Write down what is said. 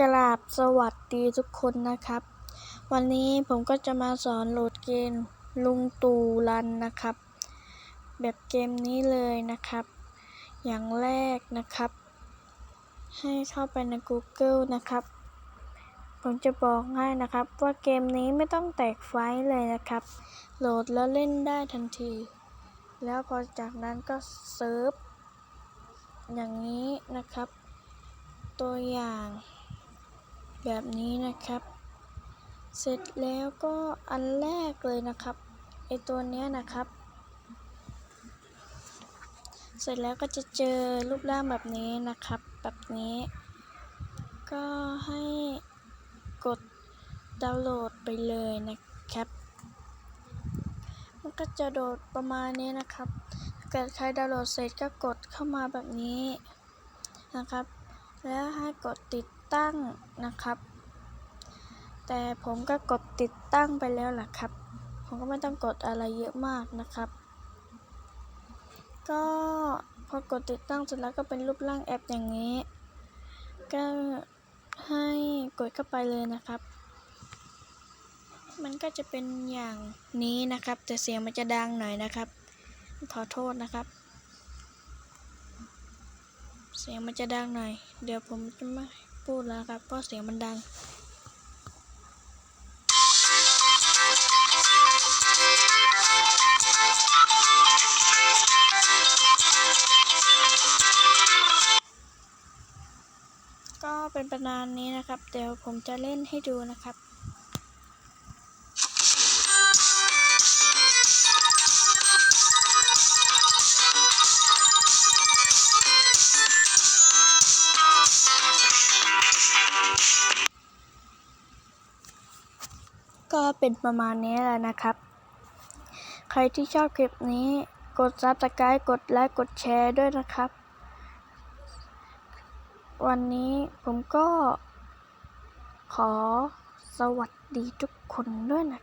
กราบสวัสดีทุกคนนะครับ วันนี้ผมก็จะมาสอนโหลดเกมลุงตู่รันนะครับ แบบเกมนี้เลยนะครับ อย่างแรกนะครับ ให้เข้าไปใน Google นะครับ ผมจะบอกให้นะครับว่าเกมนี้ไม่ต้องแตกไฟล์เลยนะครับ โหลดแล้วเล่นได้ทันที แล้วพอจากนั้นก็เซิร์ฟอย่างนี้นะครับ ตัวอย่าง แบบนี้นะครับ เสร็จแล้วก็อันแรกเลยนะครับไอตัวเนี้ยนะครับ เสร็จแล้วก็จะเจอรูปร่างแบบนี้นะครับ แบบนี้ ก็ให้กดดาวน์โหลดไปเลยนะครับ มันก็จะโดดประมาณนี้นะครับถ้าเกิดใครดาวน์โหลดเสร็จก็กดเข้ามาแบบนี้นะครับ แล้วให้กดติด ตั้งนะครับ แต่ผมก็กดติดตั้งไปแล้วล่ะครับ ผมก็ไม่ต้องกดอะไรเยอะมากนะครับ ก็พอกดติดตั้งเสร็จแล้วก็เป็นรูปร่างแอปอย่างนี้ ก็ให้กดเข้าไปเลยนะครับ มันก็จะเป็นอย่างนี้นะครับ แต่เสียงมันจะดังหน่อยนะครับ ขอโทษนะครับเสียงมันจะดังหน่อย เดี๋ยวผมจะไม่ พูดแล้วครับเพราะเสียงมันดังก็เป็นประมาณนี้นะครับ เดี๋ยวผมจะเล่นให้ดูนะครับ ก็เป็นประมาณนี้แหละนะครับ ใครที่ชอบคลิปนี้ กด subscribe กดไลค์กดแชร์ด้วยนะครับ วันนี้ผมก็ขอสวัสดีทุกคนด้วยนะ